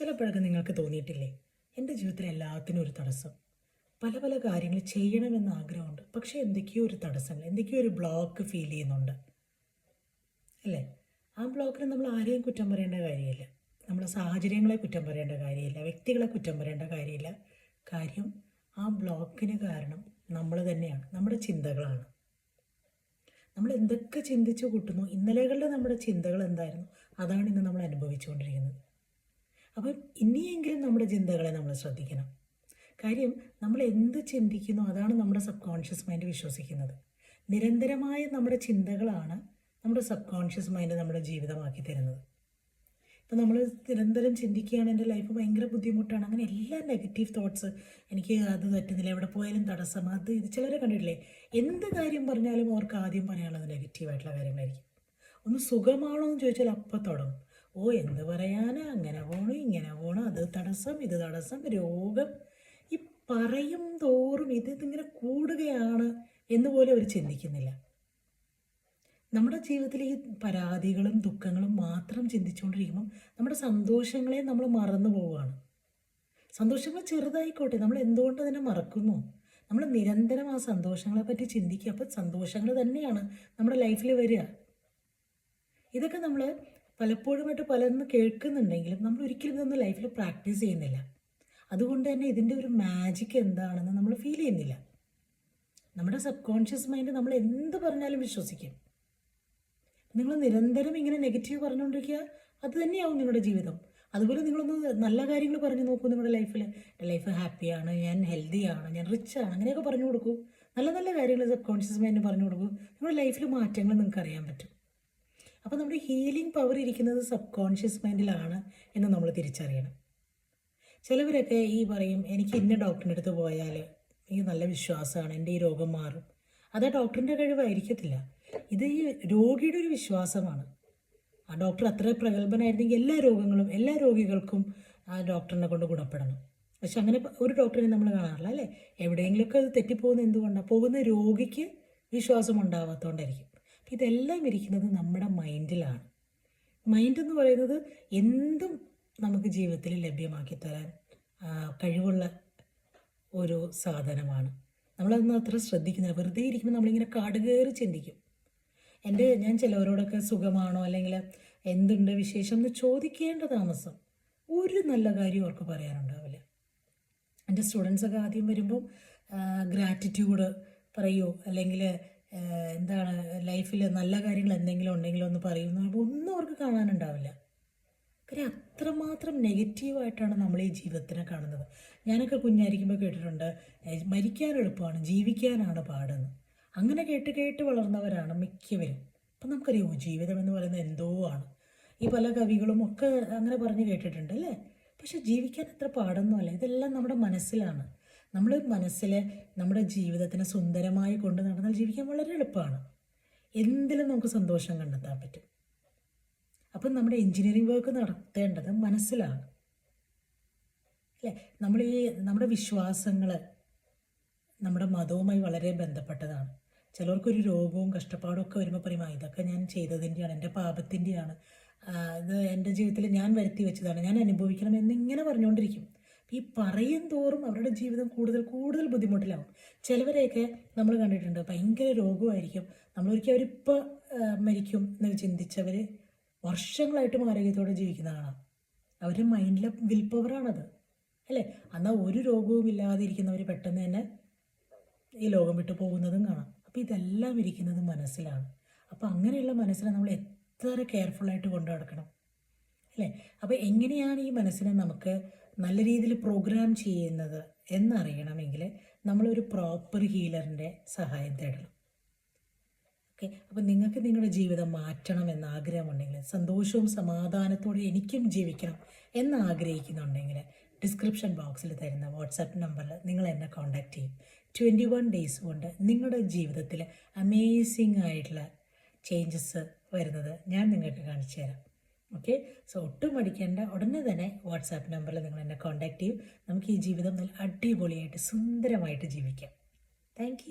ചിലപ്പോഴൊക്കെ നിങ്ങൾക്ക് തോന്നിയിട്ടില്ലേ? എന്റെ ജീവിതത്തിൽ എല്ലാത്തിനും ഒരു തടസ്സം. പല പല കാര്യങ്ങൾ ചെയ്യണമെന്ന് ആഗ്രഹമുണ്ട്. പക്ഷേ എന്തൊക്കെയോ ഒരു തടസ്സങ്ങൾ എന്തൊക്കെയോ ഒരു ബ്ലോക്ക് ഫീൽ ചെയ്യുന്നുണ്ട്. അല്ലേ? ആ ബ്ലോക്കിന് നമ്മൾ ആരെയും കുറ്റം പറയേണ്ട കാര്യമില്ല. നമ്മളെ സാഹചര്യങ്ങളെ കുറ്റം പറയേണ്ട കാര്യമില്ല. വ്യക്തികളെ കുറ്റം പറയേണ്ട കാര്യമില്ല. കാര്യം ആ ബ്ലോക്കിന് കാരണം നമ്മൾ തന്നെയാണ്. നമ്മുടെ ചിന്തകളാണ്. നമ്മൾ എന്തൊക്കെ ചിന്തിച്ചു കൂട്ടുന്നു? ഇന്നലെകളുടെ നമ്മുടെ ചിന്തകൾ എന്തായിരുന്നു? അതാണ് ഇന്ന് നമ്മൾ അനുഭവിച്ചുകൊണ്ടിരിക്കുന്നത്. അപ്പം ഇനിയെങ്കിലും നമ്മുടെ ചിന്തകളെ നമ്മൾ ശ്രദ്ധിക്കണം. കാര്യം നമ്മൾ എന്ത് ചിന്തിക്കുന്നു അതാണ് നമ്മുടെ സബ് കോൺഷ്യസ് മൈൻഡ് വിശ്വസിക്കുന്നത്. നിരന്തരമായ നമ്മുടെ ചിന്തകളാണ് നമ്മുടെ സബ് കോൺഷ്യസ് മൈൻഡ് നമ്മുടെ ജീവിതമാക്കി തരുന്നത്. ഇപ്പം നമ്മൾ നിരന്തരം ചിന്തിക്കുകയാണ് എന്റെ ലൈഫ് ഭയങ്കര ബുദ്ധിമുട്ടാണ്. അങ്ങനെ എല്ലാ നെഗറ്റീവ് തോട്ട്സ് എനിക്ക് അത് പറ്റുന്നില്ല എവിടെ പോയാലും തടസ്സം അത് ഇത് ചിലരെ കണ്ടിട്ടില്ലേ? എന്ത് കാര്യം പറഞ്ഞാലും അവർക്ക് ആദ്യം പറയാനുള്ളത് നെഗറ്റീവായിട്ടുള്ള കാര്യങ്ങളായിരിക്കും. ഒന്ന് സുഖമാണോ എന്ന് ചോദിച്ചാൽ അപ്പം തുടങ്ങും. ഓ എന്ത് പറയാനാ? അങ്ങനെ പോണു ഇങ്ങനെ പോണു. അത് തടസ്സം ഇത് തടസ്സം രോഗം. ഈ പറയും തോറും ഇത് ഇതിങ്ങനെ കൂടുകയാണ് എന്ന് പോലും അവർ ചിന്തിക്കുന്നില്ല. നമ്മുടെ ജീവിതത്തിൽ ഈ പരാതികളും ദുഃഖങ്ങളും മാത്രം ചിന്തിച്ചുകൊണ്ടിരിക്കുമ്പം നമ്മുടെ സന്തോഷങ്ങളെ നമ്മൾ മറന്നു പോവുകയാണ്. സന്തോഷങ്ങൾ ചെറുതായിക്കോട്ടെ നമ്മൾ എന്തുകൊണ്ട് അതിനെ മറക്കുന്നു? നമ്മൾ നിരന്തരം ആ സന്തോഷങ്ങളെ പറ്റി ചിന്തിക്കുക. അപ്പോൾ സന്തോഷങ്ങൾ തന്നെയാണ് നമ്മുടെ ലൈഫിൽ വരിക. ഇതൊക്കെ നമ്മൾ പലപ്പോഴുമായിട്ട് പലരും കേൾക്കുന്നുണ്ടെങ്കിലും നമ്മൾ ഒരിക്കലും ഇതൊന്നും ലൈഫിൽ പ്രാക്ടീസ് ചെയ്യുന്നില്ല. അതുകൊണ്ട് തന്നെ ഇതിന്റെ ഒരു മാജിക് എന്താണെന്ന് നമ്മൾ ഫീൽ ചെയ്യുന്നില്ല. നമ്മുടെ സബ് കോൺഷ്യസ് മൈൻഡ് നമ്മൾ എന്ത് പറഞ്ഞാലും വിശ്വസിക്കും. നിങ്ങൾ നിരന്തരം ഇങ്ങനെ നെഗറ്റീവ് പറഞ്ഞുകൊണ്ടിരിക്കുക അത് തന്നെയാവും നിങ്ങളുടെ ജീവിതം. അതുപോലെ നിങ്ങളൊന്ന് നല്ല കാര്യങ്ങൾ പറഞ്ഞു നോക്കൂ നിങ്ങളുടെ ലൈഫിൽ ലൈഫ് ഹാപ്പിയാണ് ഞാൻ ഹെൽത്തിയാണ് ഞാൻ റിച്ചാണ് അങ്ങനെയൊക്കെ പറഞ്ഞു കൊടുക്കൂ. നല്ല നല്ല കാര്യങ്ങൾ സബ് കോൺഷ്യസ് മൈൻഡ് പറഞ്ഞു കൊടുക്കൂ. നിങ്ങളുടെ ലൈഫിൽ മാറ്റങ്ങൾ നിങ്ങൾക്ക് അറിയാൻ പറ്റും. അപ്പോൾ നമ്മുടെ ഹീലിംഗ് പവർ ഇരിക്കുന്നത് സബ് കോൺഷ്യസ് മൈൻഡിലാണ് എന്ന് നമ്മൾ തിരിച്ചറിയണം. ചിലവരൊക്കെ ഈ പറയും എനിക്ക് ഇന്ന ഡോക്ടറിന്റെ അടുത്ത് പോയാൽ എനിക്ക് നല്ല വിശ്വാസമാണ് എന്റെ ഈ രോഗം മാറും. അത് ആ ഡോക്ടറിന്റെ കഴിവായിരിക്കത്തില്ല. ഇത് ഈ രോഗിയുടെ ഒരു വിശ്വാസമാണ്. ആ ഡോക്ടർ അത്ര പ്രഗത്ഭനായിരുന്നെങ്കിൽ എല്ലാ രോഗങ്ങളും എല്ലാ രോഗികൾക്കും ആ ഡോക്ടറിനെ കൊണ്ട് ഗുണപ്പെടണം. പക്ഷെ അങ്ങനെ ഒരു ഡോക്ടറെ നമ്മൾ കാണാറില്ല അല്ലേ? എവിടെയെങ്കിലുമൊക്കെ അത് തെറ്റിപ്പോകുന്നത് എന്തുകൊണ്ടാണ് പോകുന്ന രോഗിക്ക് വിശ്വാസം ഉണ്ടാവാത്തതുകൊണ്ടായിരിക്കും ഇതെല്ലാം ഇരിക്കുന്നത് നമ്മുടെ മൈൻഡിലാണ്. മൈൻഡ് എന്ന് പറയുന്നത് എന്തും നമുക്ക് ജീവിതത്തിൽ ലഭ്യമാക്കി തരാൻ കഴിവുള്ള ഒരു സാധനമാണ്. നമ്മളതൊന്നും അത്ര ശ്രദ്ധിക്കുന്നില്ല. വെറുതെ ഇരിക്കുമ്പോൾ നമ്മളിങ്ങനെ കാടുകയറി ചിന്തിക്കും. എന്റെ ഞാൻ ചിലവരോടൊക്കെ സുഖമാണോ അല്ലെങ്കിൽ എന്തുണ്ട് വിശേഷം എന്ന് ചോദിക്കേണ്ട താമസം ഒരു നല്ല കാര്യം അവർക്ക് പറയാനുണ്ടാവില്ല. എന്റെ സ്റ്റുഡൻസൊക്കെ ആദ്യം വരുമ്പം ഗ്രാറ്റിറ്റ്യൂഡ് പറയോ അല്ലെങ്കിൽ എന്താണ് ലൈഫിൽ നല്ല കാര്യങ്ങൾ എന്തെങ്കിലും ഉണ്ടെങ്കിലും ഒന്ന് പറയുന്നു. അപ്പോൾ ഒന്നും അവർക്ക് കാണാനുണ്ടാവില്ല. കാര്യം അത്രമാത്രം നെഗറ്റീവായിട്ടാണ് നമ്മൾ ഈ ജീവിതത്തിനെ കാണുന്നത്. ഞാനൊക്കെ കുഞ്ഞായിരിക്കുമ്പോൾ കേട്ടിട്ടുണ്ട് മരിക്കാൻ എളുപ്പമാണ് ജീവിക്കാനാണ് പാടെന്ന്. അങ്ങനെ കേട്ട് കേട്ട് വളർന്നവരാണ് മിക്കവരും. അപ്പം നമുക്കറിയാമോ ജീവിതം എന്ന് പറയുന്നത് എന്തോ ആണ്. ഈ പല കവികളും ഒക്കെ അങ്ങനെ പറഞ്ഞ് കേട്ടിട്ടുണ്ട് അല്ലേ? പക്ഷെ ജീവിക്കാൻ അത്ര പാടൊന്നുമല്ല. ഇതെല്ലാം നമ്മുടെ മനസ്സിലാണ്. നമ്മൾ മനസ്സിൽ നമ്മുടെ ജീവിതത്തിനെ സുന്ദരമായി കൊണ്ട് നടന്നാൽ ജീവിക്കാൻ വളരെ എളുപ്പമാണ്. എന്തിലും നമുക്ക് സന്തോഷം കണ്ടെത്താൻ പറ്റും. അപ്പം നമ്മുടെ എൻജിനീയറിംഗ് വർക്ക് നടത്തേണ്ടത് മനസ്സിലാണ്. അല്ലേ? നമ്മൾ ഈ നമ്മുടെ വിശ്വാസങ്ങൾ നമ്മുടെ മതവുമായി വളരെ ബന്ധപ്പെട്ടതാണ്. ചിലർക്കൊരു രോഗവും കഷ്ടപ്പാടും ഒക്കെ വരുമ്പോൾ പറയും ഇതൊക്കെ ഞാൻ ചെയ്തതിന്റെയാണ് എന്റെ പാപത്തിന്റെയാണ് ഇത് എന്റെ ജീവിതത്തിൽ ഞാൻ വരുത്തി വെച്ചതാണ് ഞാൻ അനുഭവിക്കണം എന്നിങ്ങനെ പറഞ്ഞുകൊണ്ടിരിക്കും. ഈ പറയും തോറും അവരുടെ ജീവിതം കൂടുതൽ കൂടുതൽ ബുദ്ധിമുട്ടിലാവും. ചിലവരെയൊക്കെ നമ്മൾ കണ്ടിട്ടുണ്ട് ഭയങ്കര രോഗമായിരിക്കും. നമ്മളൊരിക്കൽ അവരിപ്പോൾ മരിക്കും എന്ന് ചിന്തിച്ചവർ വർഷങ്ങളായിട്ടും ആരോഗ്യത്തോടെ ജീവിക്കുന്ന കാണാം അവരുടെ മൈൻഡിലെ വിൽ പവറാണത്. അല്ലേ? എന്നാൽ ഒരു രോഗവും ഇല്ലാതെ ഇരിക്കുന്നവർ പെട്ടെന്ന് തന്നെ ഈ ലോകം വിട്ടു പോകുന്നതും കാണാം. അപ്പോൾ ഇതെല്ലാം ഇരിക്കുന്നത് മനസ്സിലാണ്. അപ്പോൾ അങ്ങനെയുള്ള മനസ്സിനെ നമ്മൾ എത്ര കെയർഫുള്ളായിട്ട് കൊണ്ടു നടക്കണം? അല്ലേ? അപ്പോൾ എങ്ങനെയാണ് ഈ മനസ്സിനെ നമുക്ക് നല്ല രീതിയിൽ പ്രോഗ്രാം ചെയ്യുന്നത് എന്നറിയണമെങ്കിൽ നമ്മളൊരു പ്രോപ്പർ ഹീലറിന്റെ സഹായം തേടണം. ഓക്കെ അപ്പോൾ നിങ്ങൾക്ക് നിങ്ങളുടെ ജീവിതം മാറ്റണം എന്ന ആഗ്രഹമുണ്ടെങ്കിൽ സന്തോഷവും സമാധാനത്തോടെ എനിക്കും ജീവിക്കണം എന്ന് ആഗ്രഹിക്കുന്നുണ്ടെങ്കിൽ ഡിസ്ക്രിപ്ഷൻ ബോക്സിൽ തരുന്ന വാട്സാപ്പ് നമ്പറിൽ നിങ്ങൾ എന്നെ കോൺടാക്റ്റ് ചെയ്യും. ട്വന്റി വൺ ഡേയ്സ് കൊണ്ട് നിങ്ങളുടെ ജീവിതത്തിൽ അമേസിംഗ് ആയിട്ടുള്ള ചേഞ്ചസ് വരുന്നത് ഞാൻ നിങ്ങൾക്ക് കാണിച്ചു തരാം. ഓക്കെ സോ ഒട്ടും മടിക്കേണ്ട. ഉടനെ തന്നെ വാട്സാപ്പ് നമ്പറിൽ നിങ്ങൾ എന്നെ കോൺടാക്റ്റ് ചെയ്യും. നമുക്ക് ഈ ജീവിതം നല്ല അടിപൊളിയായിട്ട് സുന്ദരമായിട്ട് ജീവിക്കാം. താങ്ക്